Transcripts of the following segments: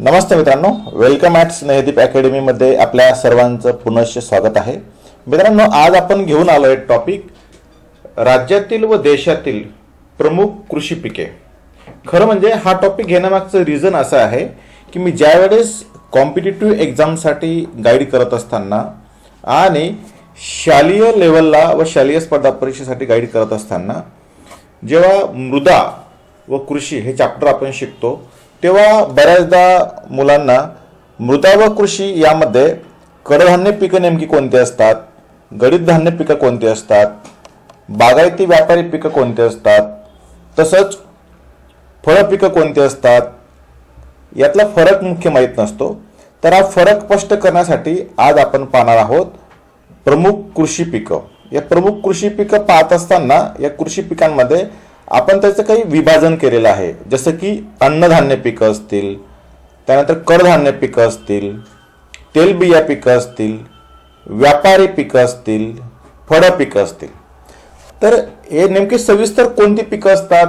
नमस्ते मित्रांनो welcome at Snehdeep अकॅडमीमध्ये आपल्या सर्वांचं पुनश्च स्वागत आहे. मित्रांनो आज आपण घेऊन आलो आहे टॉपिक राज्यातील व देशातील प्रमुख कृषी पिके. खरं म्हणजे हा टॉपिक घेण्यामागचं रिझन असं आहे की मी ज्यावेळेस कॉम्पिटेटिव्ह एक्झामसाठी गाईड करत असताना आणि शालेय लेवलला व शालेय स्पर्धा परीक्षेसाठी गाईड करत असताना जेव्हा मृदा व कृषी हे चॅप्टर आपण शिकतो तेव्हा बऱ्याचदा मुलांना मृदा व कृषी यामध्ये कडधान्य पिकं नेमकी कोणती असतात? गडीत धान्य पिकं कोणती असतात? बागायती व्यापारी पिकं कोणती असतात? तसंच फळं पिकं कोणती असतात? यातला फरक मुख्य माहीत नसतो. तर हा फरक स्पष्ट करण्यासाठी आज आपण पाहणार आहोत प्रमुख कृषी पिकं. या प्रमुख कृषी पिकं पाहत असताना या कृषी पिकांमध्ये आपण त्याचं काही विभाजन केलेलं आहे. जसं की अन्नधान्य पिकं असतील त्यानंतर कडधान्य पिकं असतील तेलबिया पिकं असतील व्यापारी पिकं असतील फळं पिकं असतील. तर हे नेमकी सविस्तर कोणती पिकं असतात?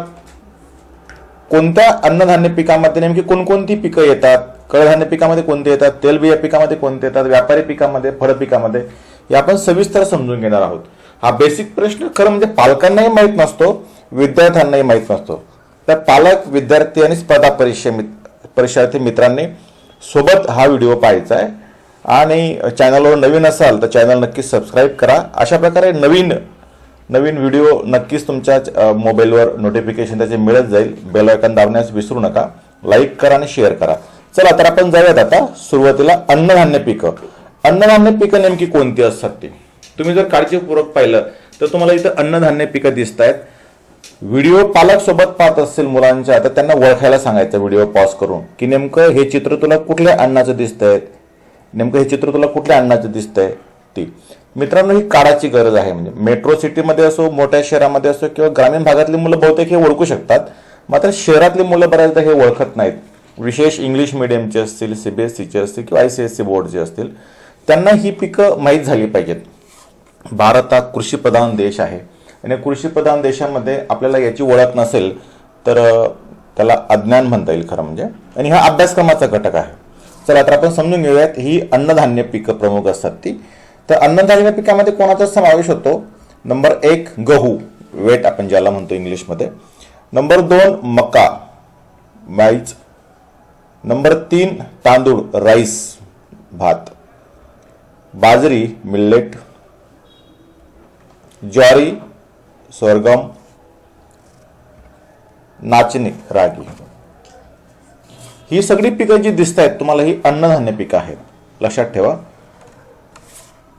कोणत्या अन्नधान्य पिकामध्ये नेमकी कोणकोणती पिकं येतात? कडधान्य पिकामध्ये कोणते येतात? तेलबिया पिकामध्ये कोणते येतात? व्यापारी पिकामध्ये फळ पिकामध्ये हे आपण सविस्तर समजून घेणार आहोत. हा बेसिक प्रश्न खरं म्हणजे पालकांनाही माहीत नसतो. विद्यार्थ्यांनाही माहीत नसतो. तर पालक विद्यार्थी आणि स्पर्धा परीक्षे मित परीक्षार्थी मित्रांनी सोबत हा व्हिडिओ पाहायचा आहे. आणि चॅनलवर नवीन असाल तर चॅनल नक्कीच सबस्क्राईब करा. अशा प्रकारे नवीन नवीन व्हिडिओ नक्कीच तुमच्या मोबाईलवर नोटिफिकेशन त्याचे मिळत जाईल. बेल आयकॉन दाबण्यास विसरू नका. लाईक करा आणि शेअर करा. चला तर आपण जाऊयात आता सुरुवातीला अन्नधान्य पिकं. अन्नधान्य पिकं नेमकी कोणती असतात ती? तुम्ही जर काळजीपूर्वक पाहिलं तर तुम्हाला इथं अन्नधान्य पिकं दिसत आहेत व्हिडिओ पालक सोबत पाहत असतील मुलांच्या तर त्यांना ओळखायला सांगायचं व्हिडिओ पॉज करून की नेमकं हे चित्र तुला कुठल्या अन्नाचं दिसतंय? नेमकं हे चित्र तुला कुठल्या अन्नाचं दिसतंय? ती. मित्रांनो ही काळाची गरज आहे. म्हणजे मेट्रो सिटीमध्ये असो मोठ्या शहरामध्ये असो किंवा ग्रामीण भागातली मुलं बहुतेक हे ओळखू शकतात. मात्र शहरातली मुलं बऱ्याचदा हे ओळखत नाहीत. विशेष इंग्लिश मिडियमचे असतील सीबीएसईचे असतील किंवा आय सी एस सी बोर्डचे असतील त्यांना ही पिकं माहीत झाली पाहिजेत. भारत हा कृषीप्रधान देश आहे. आणि कृषीप्रधान देशामध्ये आपल्याला याची ओळख नसेल तर त्याला अज्ञान म्हणता येईल खरं म्हणजे. आणि हा अभ्यासक्रमाचा घटक आहे. चला तर आपण समजून घेऊयात ही अन्नधान्य पिकं प्रमुख असतात ती. तर अन्नधान्य पिकामध्ये कोणाचा समावेश होतो? नंबर एक गहू. वेट आपण ज्याला म्हणतो इंग्लिशमध्ये. नंबर दोन मका. माईज नंबर तीन तांदूळ राईस भात. बाजरी मिल्लेट ज्वारी स्वर्गम नाचणी रागी. ही सगळी पिकं जी दिसत आहेत तुम्हाला ही अन्नधान्य पिकं आहेत. लक्षात ठेवा.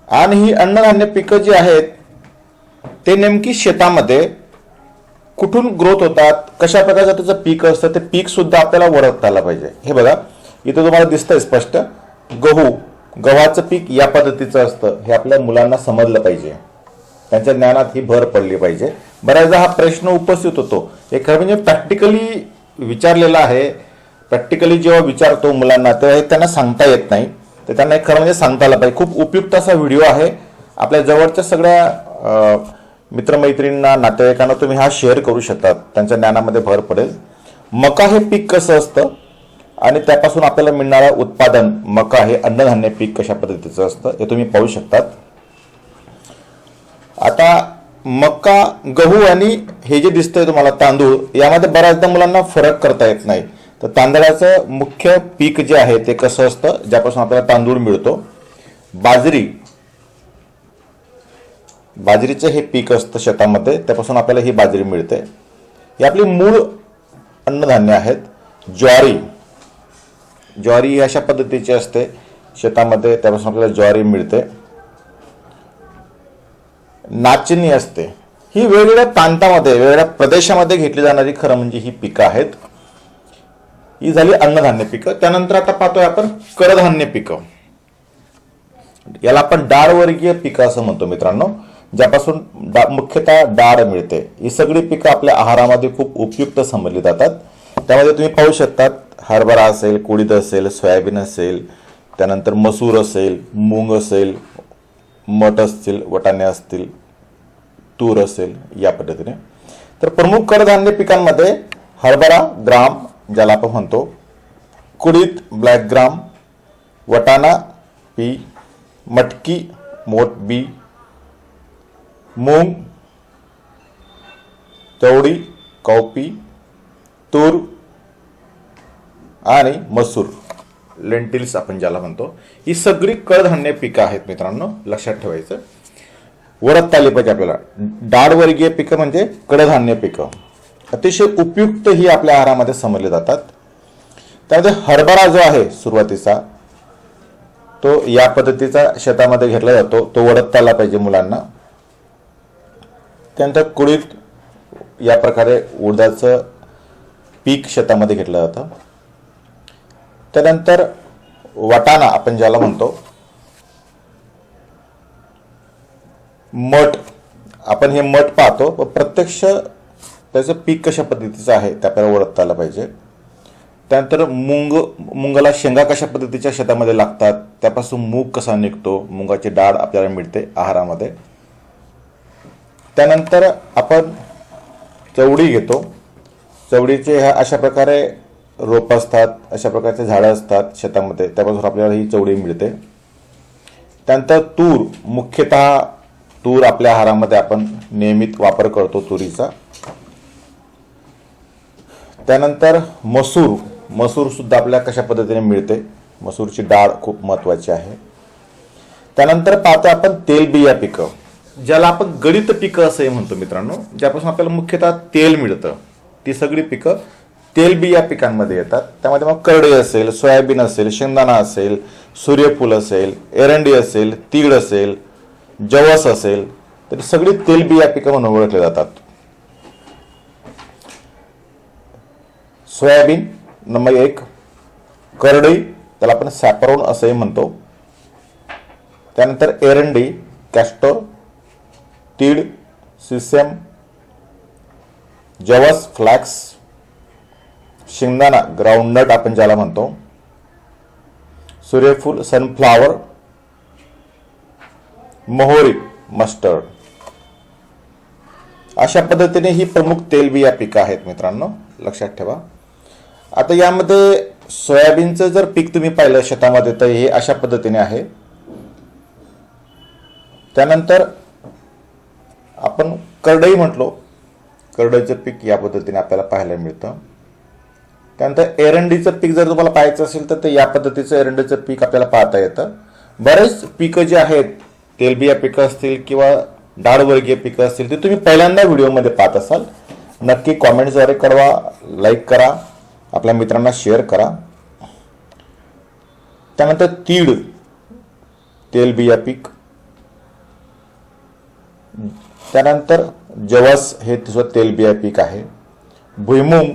आणि ही अन्नधान्य पिकं जी आहेत ते नेमकी शेतामध्ये कुठून ग्रोथ होतात कशा प्रकारचं त्याचं पीक असतं ते पीक सुद्धा आपल्याला ओळखता आलं पाहिजे. हे बघा इथं तुम्हाला दिसतंय स्पष्ट. गहू गव्हाचं पीक या पद्धतीचं असतं हे आपल्या मुलांना समजलं पाहिजे. त्यांच्या ज्ञानात ही भर पडली पाहिजे. बऱ्याचदा हा प्रश्न उपस्थित होतो. हे खरं म्हणजे प्रॅक्टिकली विचारलेला आहे. प्रॅक्टिकली जेव्हा विचारतो मुलांना तेव्हा हे त्यांना सांगता येत नाही. तर त्यांना एक खरं म्हणजे सांगता आलं पाहिजे. खूप उपयुक्त असा व्हिडिओ आहे. आपल्या जवळच्या सगळ्या मित्रमैत्रिणींना नातेवाईकांना तुम्ही हा शेअर करू शकता त्यांच्या ज्ञानामध्ये भर पडेल. मका हे पीक कसं असतं? आणि त्यापासून आपल्याला मिळणारं उत्पादन मका हे अन्नधान्य पीक कशा पद्धतीचं असतं? हे तुम्ही पाहू शकतात. आता मका गहू आणि हे जे दिसतंय तुम्हाला तांदूळ यामध्ये बऱ्याचदा मुलांना फरक करता येत नाही. तर तांदळाचं मुख्य पीक जे आहे ते कसं असतं? ज्यापासून आपल्याला तांदूळ मिळतो. बाजरी. बाजरीचं हे पीक असतं शेतामध्ये त्यापासून आपल्याला ही बाजरी मिळते. ही आपली मूळ अन्नधान्य आहेत ज्वारी. ज्वारी ही अशा पद्धतीची असते. शेतामध्ये त्यापासून आपल्याला ज्वारी मिळते. नाचणी असते. ही वेगवेगळ्या प्रांतामध्ये वेगवेगळ्या प्रदेशामध्ये घेतली जाणारी खरं म्हणजे ही पिकं आहेत. ही झाली अन्नधान्य पिकं. त्यानंतर आता पाहतोय आपण कडधान्य पिकं. याला आपण डाळवर्गीय पिकं असं म्हणतो मित्रांनो ज्यापासून डा मुख्यतः डाळ मिळते. ही सगळी पिकं आपल्या आहारामध्ये खूप उपयुक्त समजली जातात. त्यामध्ये तुम्ही पाहू शकतात हरभरा असेल कुडीद असेल सोयाबीन असेल त्यानंतर मसूर असेल मूग असेल मठ असतील वटाणे असतील तूर असेल या पद्धतीने. तर प्रमुख कडधान्य पिकांमध्ये हरभरा ग्राम ज्याला आपण म्हणतो कुडीत ब्लॅक ग्राम वटाणा पी मटकी मोठ बी मूंग चवडी कौपी तूर आणि मसूर. लेंटिल्स आपण ज्याला म्हणतो ही सगळी कडधान्य पिकं आहेत मित्रांनो लक्षात ठेवायचं. वरत आली पाहिजे आपल्याला. डाळवर्गीय पिकं म्हणजे कडधान्य पिकं. अतिशय उपयुक्त ही आपल्या आहारामध्ये समजले जातात. त्यामध्ये हरभरा जो आहे सुरुवातीचा तो या पद्धतीचा शेतामध्ये घेतला जातो. तो वडत आला पाहिजे मुलांना. त्यानंतर कुळीत या प्रकारे उडदाचं पीक शेतामध्ये घेतलं जातं. त्यानंतर वाटाणा आपण ज्याला म्हणतो मठ. आपण हे मठ पाहतो पण प्रत्यक्ष त्याचं पीक कशा पद्धतीचं आहे ते आपल्याला ओळखता आलं पाहिजे. त्यानंतर मुंग मुंगाला शेंगा कशा पद्धतीच्या शेतामध्ये लागतात त्यापासून मूग कसा निघतो मुगाची डाळ आपल्याला मिळते आहारामध्ये. त्यानंतर आपण चवडी घेतो. चवडीचे ह्या अशा प्रकारे रोप असतात अशा प्रकारचे झाडं असतात शेतामध्ये. त्यापासून आपल्याला ही चवडी मिळते. त्यानंतर तूर मुख्यतः तूर आपल्या आहारामध्ये आपण नियमित वापर करतो तुरीचा. त्यानंतर मसूर मसूरसुद्धा आपल्याला आपल्या कशा पद्धतीने मिळते? मसूरची डाळ खूप महत्वाची आहे. त्यानंतर पाहतो आपण तेलबिया पिकं. ज्याला आपण गणित पिकं असंही म्हणतो मित्रांनो ज्यापासून आपल्याला मुख्यतः तेल मिळतं ती सगळी पिकं तेलबिया पिकांमध्ये येतात. त्यामध्ये मग करडई असेल सोयाबीन असेल शेंगदाणा असेल सूर्यफूल असेल एरंडी असेल तीळ असेल जवस असेल तर सगळी सगळी तेलबिया पिकं म्हणून ओळखले जातात. सोयाबीन नंबर एक. करडई त्याला आपण सॅपरोन असंही म्हणतो. त्यानंतर एरंडी कॅस्टोर तीळ सिसेम जवस फ्लॅक्स शेंगदाणा ग्राउंडनट आपण ज्याला म्हणतो. सूर्यफूल सनफ्लावर मोहरी मस्टर्ड अशा पद्धतीने ही प्रमुख तेलबिया पिकं आहेत मित्रांनो. लक्षात ठेवा. आता यामध्ये सोयाबीनचं जर पीक तुम्ही पाहिलं शेतामध्ये तर हे अशा पद्धतीने आहे. त्यानंतर आपण करडई म्हटलो. करडईचं पीक या पद्धतीने आपल्याला पाहायला मिळतं. त्यानंतर एरंडीचं पीक जर तुम्हाला पाहायचं असेल तर ते या पद्धतीचं एरंडीचं पीक आपल्याला पाहता येतं. बरेच पिकं जे आहेत तेलबिया पिकं असतील किंवा डाळवर्गीय पिकं असतील ते तुम्ही पहिल्यांदा व्हिडिओमध्ये पाहत असाल. नक्की कॉमेंट्सद्वारे कळवा लाईक करा आपल्या मित्रांना शेअर करा. त्यानंतर तीळ तेलबिया पीक. त्यानंतर जवस हे तुझं तेलबिया पीक आहे. भुईमुंग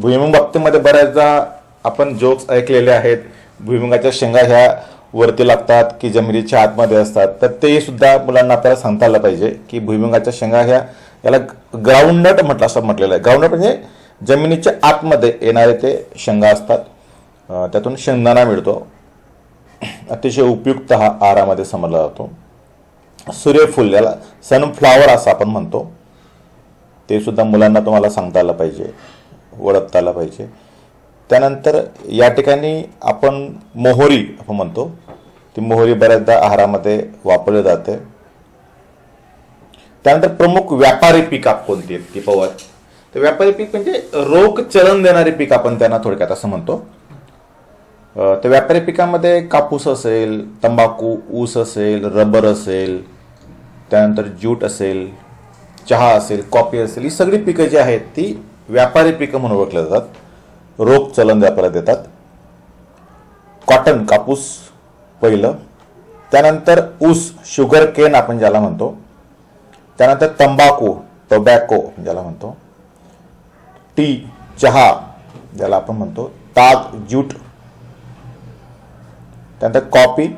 भुईमुंग बाबतीमध्ये बऱ्याचदा आपण जोक्स ऐकलेले आहेत. भुईमुगाच्या शेंगा ह्या वरती लागतात की जमिनीच्या आतमध्ये असतात. तर ते सुद्धा मुलांना आपल्याला सांगता आलं पाहिजे की भुईमुगाच्या शेंगा ह्या याला ग्राउंडनट म्हटलं असं म्हटलेलं आहे. ग्राउंडनट म्हणजे जमिनीच्या आतमध्ये येणारे ते शेंगा असतात. त्यातून शेंगदाणा मिळतो. अतिशय उपयुक्त हा आहारामध्ये समजला जातो. सूर्यफूल याला सनफ्लावर असं आपण म्हणतो. ते सुद्धा मुलांना तुम्हाला सांगता आलं पाहिजे. ओळखता आला पाहिजे. त्यानंतर या ठिकाणी आपण मोहरी आपण म्हणतो. ती मोहरी बऱ्याचदा आहारामध्ये वापरली जाते. त्यानंतर प्रमुख व्यापारी पिका कोणती आहेत? ती पवार. तर व्यापारी पीक म्हणजे रोख चलन देणारी पीक आपण त्यांना थोडक्यात असं म्हणतो. तर व्यापारी पिकामध्ये कापूस असेल तंबाखू ऊस असेल रबर असेल त्यानंतर ज्यूट असेल चहा असेल कॉफी असेल ही सगळी पिकं जी आहेत ती व्यापारी पिकं म्हणून ओळखल्या जातात. रोख चलन व्यापारात देतात. कॉटन कापूस पहिलं. त्यानंतर ऊस शुगर केन आपण ज्याला म्हणतो. त्यानंतर तंबाखू टोबॅको ज्याला म्हणतो. टी चहा ज्याला आपण म्हणतो. ताग ज्यूट. त्यानंतर कॉफी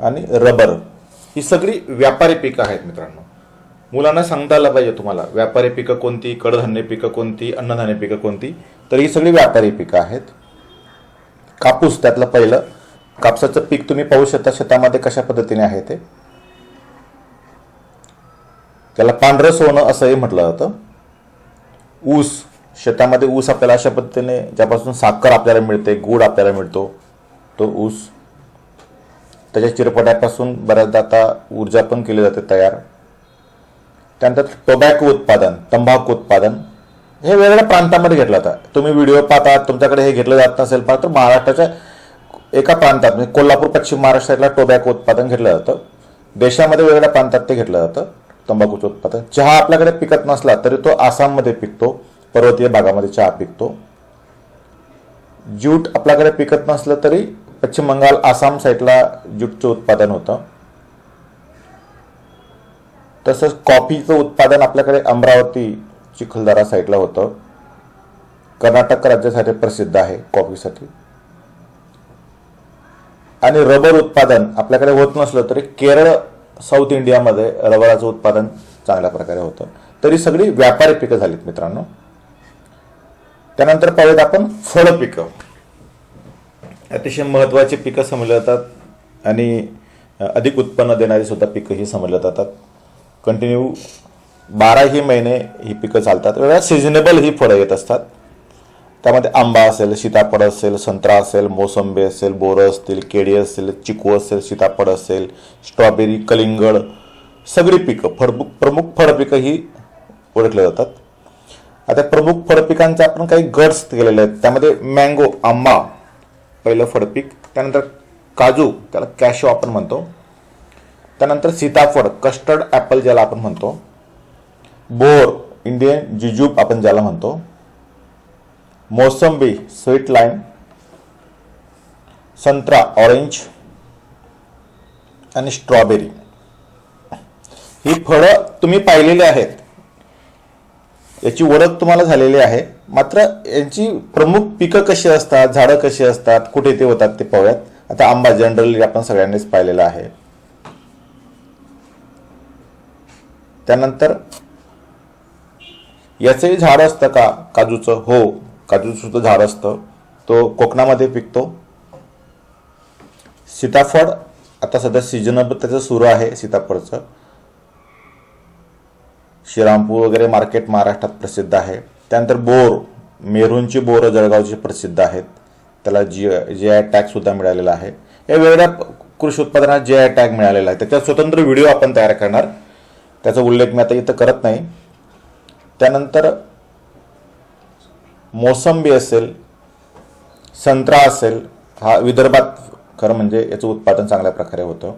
आणि रबर. ही सगळी व्यापारी पिकं आहेत मित्रांनो. मुलांना सांगता आलं पाहिजे तुम्हाला व्यापारी पिकं कोणती कडधान्य पिकं कोणती अन्नधान्य पिकं कोणती तर ही सगळी व्यापारी पिकं आहेत. कापूस त्यातलं पहिलं. कापसाचं पीक तुम्ही पाहू शकता शेतामध्ये कशा पद्धतीने आहे ते. त्याला पांढरं सोनं असंही म्हटलं जातं. ऊस शेतामध्ये ऊस आपल्याला अशा पद्धतीने ज्यापासून साखर आपल्याला मिळते गूळ आपल्याला मिळतो तो ऊस. त्याच्या चिरपट्यापासून बऱ्याचदा आता ऊर्जा पण केली जाते तयार. त्यानंतर टोबॅको उत्पादन तंबाखू उत्पादन हे वेगवेगळ्या प्रांतामध्ये घेतलं जातं. तुम्ही व्हिडिओ पाहता तुमच्याकडे हे घेतलं जात नसेल पण तर महाराष्ट्राच्या एका प्रांतात म्हणजे कोल्हापूर पश्चिम महाराष्ट्रातला टोबॅको उत्पादन घेतलं जातं. देशामध्ये वेगवेगळ्या प्रांतात ते घेतलं जातं तंबाखूचं उत्पादन. चहा आपल्याकडे पिकत नसला तरी तो आसाममध्ये पिकतो पर्वतीय भागामध्ये चहा पिकतो. ज्यूट आपल्याकडे पिकत नसलं तरी पश्चिम बंगाल आसाम साईडला ज्यूटचं उत्पादन होतं. तसंच कॉफीचं उत्पादन आपल्याकडे अमरावती चिखलदरा साईडला होतं. कर्नाटक राज्यासाठी प्रसिद्ध आहे कॉफीसाठी. आणि रबर उत्पादन आपल्याकडे होत नसलं तरी केरळ साऊथ इंडियामध्ये रबराचं उत्पादन चांगल्या प्रकारे होतं. तरी सगळी व्यापारी पिकं झालीत मित्रांनो. त्यानंतर पाहूयात आपण फळ पिकं. अतिशय महत्त्वाची पिकं समजली जातात आणि अधिक उत्पन्न देणारी सुद्धा पिकं ही समजली जातात. कंटिन्यू बाराही महिने ही पिकं चालतात. वेगळ्या सिजनेबल ही फळं येत असतात. त्यामध्ये आंबा असेल सीताफळ असेल संत्रा असेल मोसंबी असेल बोरं असतील केळी असेल चिकू असेल सीताफळ असेल स्ट्रॉबेरी कलिंगड सगळी पिकं फळ प्रमुख फळपिकं ही ओळखली जातात. आता प्रमुख फळपिकांचे आपण काही गट्स केलेले आहेत. त्यामध्ये मँगो आंबा पहिलं फळपीक त्यानंतर काजू त्याला कॅशो आपण म्हणतो. त्यानंतर सीताफळ कस्टर्ड ॲपल ज्याला आपण म्हणतो. बोर इंडियन जिजूब आपण ज्याला म्हणतो. मोसंबी स्वीट लाईम संत्रा ऑरेंज आणि स्ट्रॉबेरी ही फळं तुम्ही पाहिलेली आहेत. याची ओळख तुम्हाला झालेली आहे. मात्र यांची प्रमुख पिकं कशी असतात झाडं कशी असतात कुठे ते होतात ते पाहूयात. आता आंबा जनरली आपण सगळ्यांनीच पाहिलेला आहे. त्यानंतर याचंही झाड असतं का? काजूचं? हो. काजूचं सुद्धा झाड असतं. तो कोकणामध्ये पिकतो. सीताफळ आता सध्या सीजन त्याचं सुरू आहे सीताफळचं. श्रीरामपूर वगैरे मार्केट महाराष्ट्रात प्रसिद्ध आहे. त्यानंतर बोर मेरूनची बोरं जळगावची प्रसिद्ध आहेत. त्याला जी जी आय टॅग सुद्धा मिळालेला आहे. या वेगळ्या कृषी उत्पादनात जी आय टॅग मिळालेला आहे. त्याचा स्वतंत्र व्हिडिओ आपण तयार करणार. त्याचा उल्लेख मी आता इथं करत नाही. त्यानंतर मोसंबी असेल संत्रा असेल हा विदर्भात खरं म्हणजे याचं उत्पादन चांगल्या प्रकारे होतं.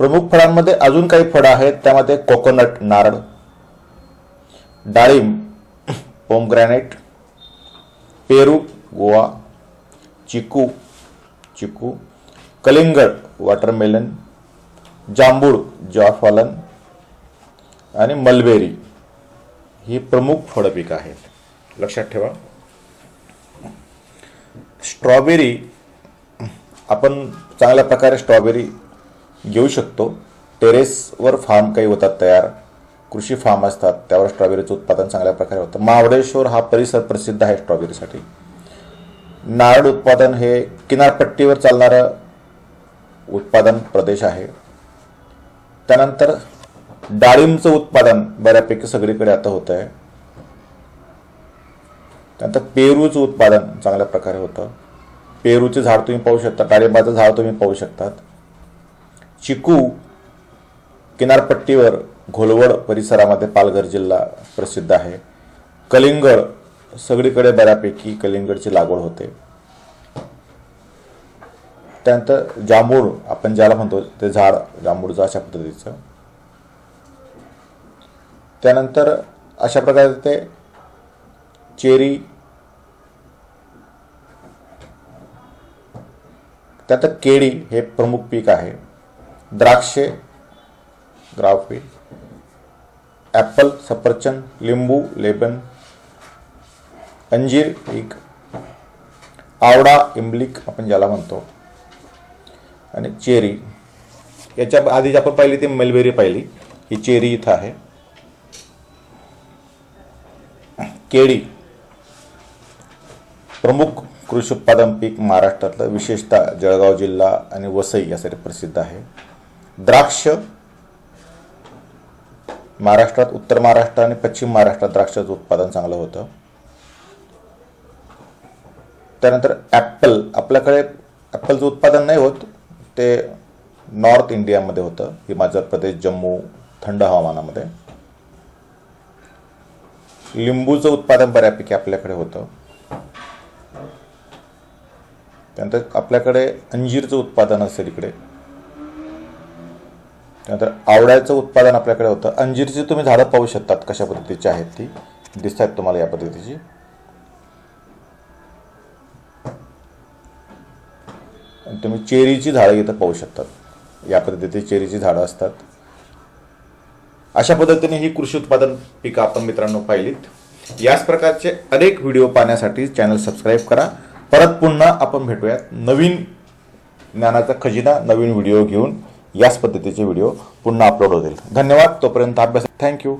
प्रमुख फळांमध्ये अजून काही फळं आहेत त्यामध्ये कोकोनट नारळ डाळिंब पोमग्रॅनेट पेरू गोवा चिकू चिकू कलिंगड वॉटरमेलन जांभूळ जॉफलन आणि मलबेरी ही प्रमुख फळं आहेत. लक्षात ठेवा. स्ट्रॉबेरी आपण चांगल्या प्रकारे स्ट्रॉबेरी घेऊ शकतो. टेरेसवर फार्म काही होतात तयार. कृषी फार्म असतात त्यावर स्ट्रॉबेरीचं उत्पादन चांगल्या प्रकारे होतं. महाबळेश्वर हा परिसर प्रसिद्ध आहे स्ट्रॉबेरीसाठी. नारळ उत्पादन हे किनारपट्टीवर चालणारं उत्पादन प्रदेश आहे. त्यानंतर डाळिंबचं उत्पादन बऱ्यापैकी सगळीकडे आता होत आहे त्यानंतर पेरूचं उत्पादन चांगल्या प्रकारे होतं. पेरूचे झाड तुम्ही पाहू शकता डाळिंबाचं झाड तुम्ही पाहू शकतात. चिकू किनारपट्टीवर घोलवड परिसरामध्ये पालघर जिल्हा प्रसिद्ध आहे. कलिंगड सगळीकडे बऱ्यापैकी कलिंगडची लागवड होते. त्यानंतर जांभूळ आपण ज्याला म्हणतो ते झाड जांभूळचं अशा पद्धतीचं. त्यानंतर अशा प्रकारे ते चेरी त्यात केळी हे प्रमुख पीक आहे. द्राक्षे ग्राफी ॲपल सफरचंद लिंबू लेबन अंजीर पीक आवडा इमलिक आपण ज्याला म्हणतो. आणि चेरी. याच्या आधी जी आपण पाहिली ती मलबेरी पाहिली. ही चेरी इथं आहे. केळी. प्रमुख कृषी उत्पादन पीक महाराष्ट्रातलं विशेषतः जळगाव जिल्हा आणि वसई यासाठी प्रसिद्ध आहे. द्राक्ष. महाराष्ट्रात उत्तर महाराष्ट्र आणि पश्चिम महाराष्ट्रात द्राक्षाचं उत्पादन चांगलं होतं. त्यानंतर ॲप्पल आपल्याकडे ॲप्पलचं उत्पादन नाही होत. ते नॉर्थ इंडियामध्ये होतं. हिमाचल प्रदेश जम्मू थंड हवामानामध्ये. लिंबूचं उत्पादन बऱ्यापैकी आपल्याकडे होतं. त्यानंतर आपल्याकडे अंजीरचं उत्पादन असेल इकडे. त्यानंतर आवळ्याचं उत्पादन आपल्याकडे होतं. अंजीरची तुम्ही झाडं पाहू शकतात कशा पद्धतीची आहेत ती. दिसत आहेत तुम्हाला या पद्धतीची. तुम्ही चेरीची झाडं इथं पाहू शकतात. या पद्धतीची चेरीची झाडं असतात. अशा पद्धतीने ही कृषी उत्पादन पिकं आपण मित्रांनो पाहिलीत. याच प्रकारचे अनेक व्हिडिओ पाहण्यासाठी चॅनल सबस्क्राईब करा. परत पुन्हा आपण भेटूयात नवीन ज्ञानाचा खजिना नवीन व्हिडिओ घेऊन. याच पद्धतीचे व्हिडिओ पुन्हा अपलोड होतील. धन्यवाद. तोपर्यंत अभ्यास थँक्यू